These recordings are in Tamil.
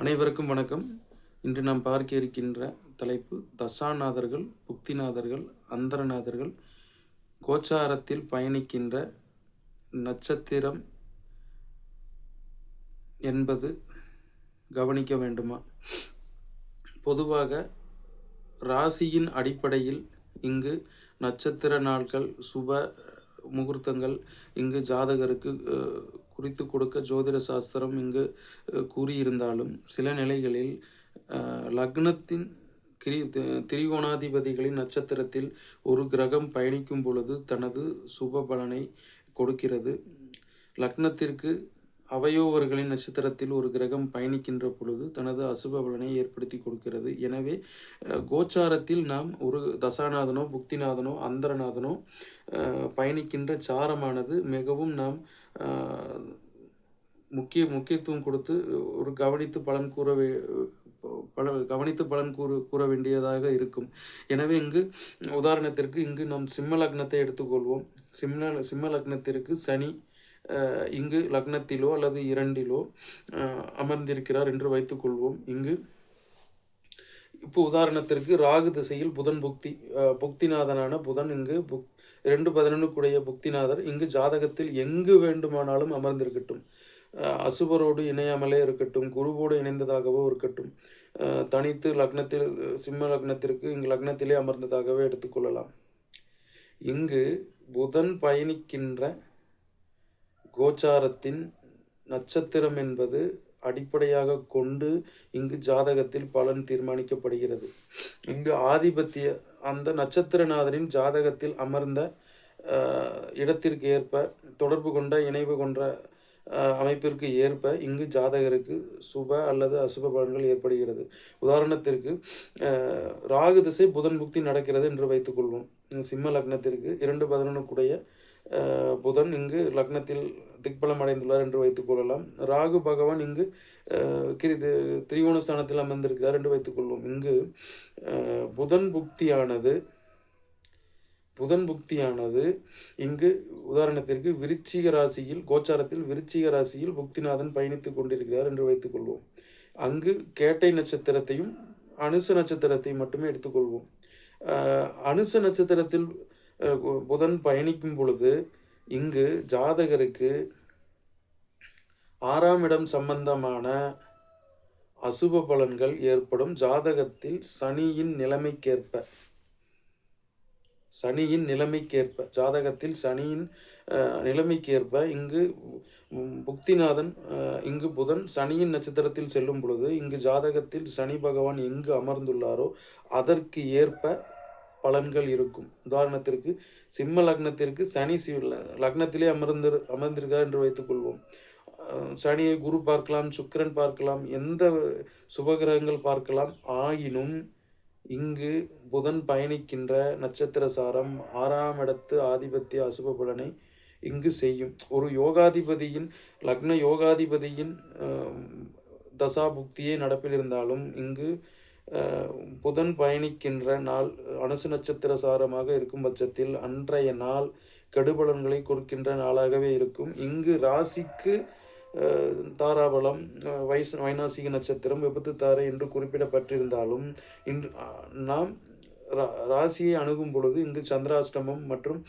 அனைவருக்கும் வணக்கம். இன்று நாம் பார்க்க இருக்கின்ற தலைப்பு தசாநாதர்கள் புக்திநாதர்கள் அந்தரநாதர்கள் கோச்சாரத்தில் பயணிக்கின்ற நட்சத்திரம் என்பது கவனிக்க வேண்டுமா? பொதுவாக ராசியின் அடிப்படையில் இங்கு நட்சத்திர நாட்கள் சுப முகூர்த்தங்கள் இங்கு ஜாதகருக்கு குறித்து கொடுக்க ஜோதிட சாஸ்திரம் இங்கு கூறியிருந்தாலும் சில நிலைகளில் லக்னத்தின் கிரி திரிகோணாதிபதிகளின் நட்சத்திரத்தில் ஒரு கிரகம் பயணிக்கும் பொழுது தனது சுப பலனை கொடுக்கிறது. லக்னத்திற்கு அவயோவர்களின் நட்சத்திரத்தில் ஒரு கிரகம் பயணிக்கின்ற பொழுது தனது அசுப பலனை ஏற்படுத்தி கொடுக்கிறது. எனவே கோச்சாரத்தில் நாம் ஒரு தசாநாதனோ புக்திநாதனோ அந்தரநாதனோ பயணிக்கின்ற சாரமானது மிகவும் நாம் முக்கிய முக்கியத்துவம் கொடுத்து ஒரு கவனித்து பலன் கூற வே பல கவனித்து பலன் கூறு கூற வேண்டியதாக இருக்கும். எனவே இங்கு உதாரணத்திற்கு இங்கு நாம் சிம்ம லக்னத்தை எடுத்துக்கொள்வோம். சிம்ம சிம்ம லக்னத்திற்கு சனி இங்கு லக்னத்திலோ அல்லது இரண்டிலோ அமர்ந்திருக்கிறார் என்று வைத்துக்கொள்வோம். இங்கு இப்போ உதாரணத்திற்கு ராகு திசையில் புதன் புக்தி புக்திநாதனான புதன் இங்கு புக் ரெண்டு பதினொன்றுக்குடைய புக்திநாதர் இங்கு ஜாதகத்தில் எங்கு வேண்டுமானாலும் அமர்ந்திருக்கட்டும். அசுபரோடு இணையாமலே இருக்கட்டும் குருவோடு இணைந்ததாகவோ இருக்கட்டும். தனித்து லக்னத்தில் சிம்ம லக்னத்திற்கு இங்கு லக்னத்திலே அமர்ந்ததாகவே எடுத்துக்கொள்ளலாம் இங்கு புதன் பயணிக்கின்ற கோச்சாரத்தின் நட்சத்திரம் என்பது அடிப்படையாக கொண்டு இங்கு ஜாதகத்தில் பலன் தீர்மானிக்கப்படுகிறது. இங்கு ஆதிபத்திய அந்த நட்சத்திரநாதனின் ஜாதகத்தில் அமர்ந்த இடத்திற்கு ஏற்ப தொடர்பு கொண்ட இணைவு கொண்ட அமைப்பிற்கு ஏற்ப இங்கு ஜாதகருக்கு சுப அல்லது அசுப பலன்கள் ஏற்படுகிறது. உதாரணத்திற்கு ராகு திசை புதன் புக்தி நடக்கிறது என்று வைத்துக்கொள்வோம். சிம்ம லக்னத்திற்கு இரண்டு பதினொன்றுக்குடைய அஹ், புதன் இங்கு லக்னத்தில் திக்பலம் அடைந்துள்ளார் என்று வைத்துக்கொள்ளலாம் ராகு பகவான் இங்கு அஹ், கிரி திரிகோணஸ்தானத்தில் அமர்ந்திருக்கிறார் என்று வைத்துக்கொள்வோம் இங்கு புதன் புக்தியானது புதன் புக்தியானது இங்கு உதாரணத்திற்கு விருச்சிக ராசியில் கோச்சாரத்தில் விருச்சிக ராசியில் புக்திநாதன் பயணித்துக் கொண்டிருக்கிறார் என்று வைத்துக்கொள்வோம் அங்கு கேட்டை நட்சத்திரத்தையும் அனுச நட்சத்திரத்தையும் மட்டுமே எடுத்துக்கொள்வோம் அனுச நட்சத்திரத்தில் புதன் பயணிக்கும் பொழுது இங்கு ஜாதகருக்கு ஆறாம் இடம் சம்பந்தமான அசுப பலன்கள் ஏற்படும். ஜாதகத்தில் சனியின் நிலைமைக்கேற்ப சனியின் நிலைமைக்கேற்ப ஜாதகத்தில் சனியின் அஹ், நிலைமைக்கேற்ப இங்கு புக்திநாதன் அஹ், இங்கு புதன் சனியின் நட்சத்திரத்தில் செல்லும் பொழுது இங்கு ஜாதகத்தில் சனி பகவான் எங்கு அமர்ந்துள்ளாரோ அதற்கு ஏற்ப பலன்கள் இருக்கும். உதாரணத்திற்கு சிம்ம லக்னத்திற்கு சனி சிவ லக்னத்திலே அமர்ந்து அமர்ந்திருக்கார் என்று வைத்துக்கொள்வோம். சனியை குரு பார்க்கலாம் சுக்கிரன் பார்க்கலாம் எந்த சுபகிரகங்கள் பார்க்கலாம். ஆயினும் இங்கு புதன் பயணிக்கின்ற நட்சத்திர சாரம் ஆறாம் இடத்து ஆதிபத்திய அசுப பலனை இங்கு செய்யும். ஒரு யோகாதிபதியின் லக்ன யோகாதிபதியின் தசாபுக்தியே தசா புக்தியே நடப்பில் இருந்தாலும் இங்கு புதன் பயணிக்கின்ற நாள் அனுசு நட்சத்திர சாரமாக இருக்கும் பட்சத்தில் அன்றைய நாள் கெடுபலன்களை கொடுக்கின்ற நாளாகவே இருக்கும். இங்கு ராசிக்கு தாராபலம் வைஸ் வைநாசிக நட்சத்திரம் விபத்து தாரை என்று குறிப்பிடப்பட்டிருந்தாலும் இன்று நாம் ரா- ராசியை அணுகும் பொழுது இங்கு சந்திராஷ்டமம் மற்றும்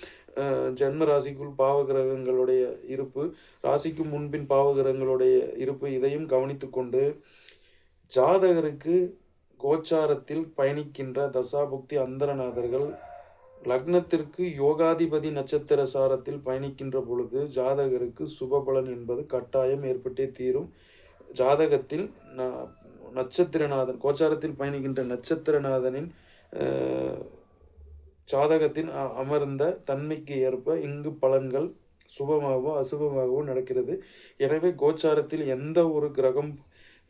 ஜென்ம ராசிக்குள் பாவகிரகங்களுடைய இருப்பு ராசிக்கு முன்பின் பாவகிரகங்களுடைய இருப்பு இதையும் கவனித்துக்கொண்டு ஜாதகருக்கு கோச்சாரத்தில் பயணிக்கின்ற தசாபுக்தி அந்தரநாதர்கள் லக்னத்திற்கு யோகாதிபதி நட்சத்திர சாரத்தில் பயணிக்கின்ற பொழுது ஜாதகருக்கு சுபபலன் என்பது கட்டாயம் ஏற்பட்டே தீரும். ஜாதகத்தில் ந- நட்சத்திரநாதன் கோச்சாரத்தில் பயணிக்கின்ற நட்சத்திரநாதனின் ஜாதகத்தின் அ- அமர்ந்த தன்மைக்கு ஏற்ப இங்கு பலன்கள் சுபமாகவோ அசுபமாகவோ நடக்கிறது. எனவே கோச்சாரத்தில் எந்த ஒரு கிரகம்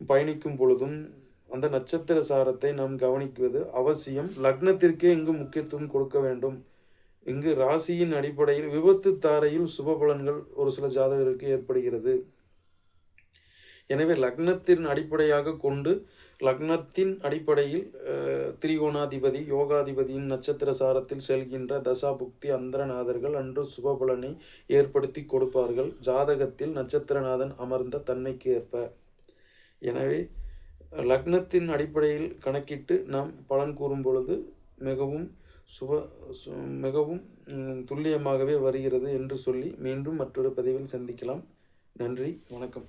பயணிக்கும் பொழுதும் அந்த நட்சத்திர சாரத்தை நாம் கவனிக்குவது அவசியம். லக்னத்திற்கே இங்கு முக்கியத்துவம் கொடுக்க வேண்டும்? இங்கு ராசியின் அடிப்படையில் விபத்து தாரையில் சுப பலன்கள் ஒரு சில ஜாதகருக்கு ஏற்படுகிறது. எனவே லக்னத்தின் அடிப்படையாக கொண்டு லக்னத்தின் அடிப்படையில் திரிகோணாதிபதி யோகாதிபதியின் நட்சத்திர சாரத்தில் செல்கின்ற தசாபுக்தி அந்தரநாதர்கள் அன்று சுபபலனை ஏற்படுத்தி கொடுப்பார்கள். ஜாதகத்தில் நட்சத்திரநாதன் அமர்ந்த தன்மைக்கு ஏற்ப எனவே லக்னத்தின் அடிப்படையில் கணக்கிட்டு நாம் பலன் கூறும் பொழுது மிகவும் சுப சு மிகவும் துல்லியமாகவே வருகிறது என்று சொல்லி மீண்டும் மற்றொரு பதிவில் சந்திக்கலாம். நன்றி வணக்கம்.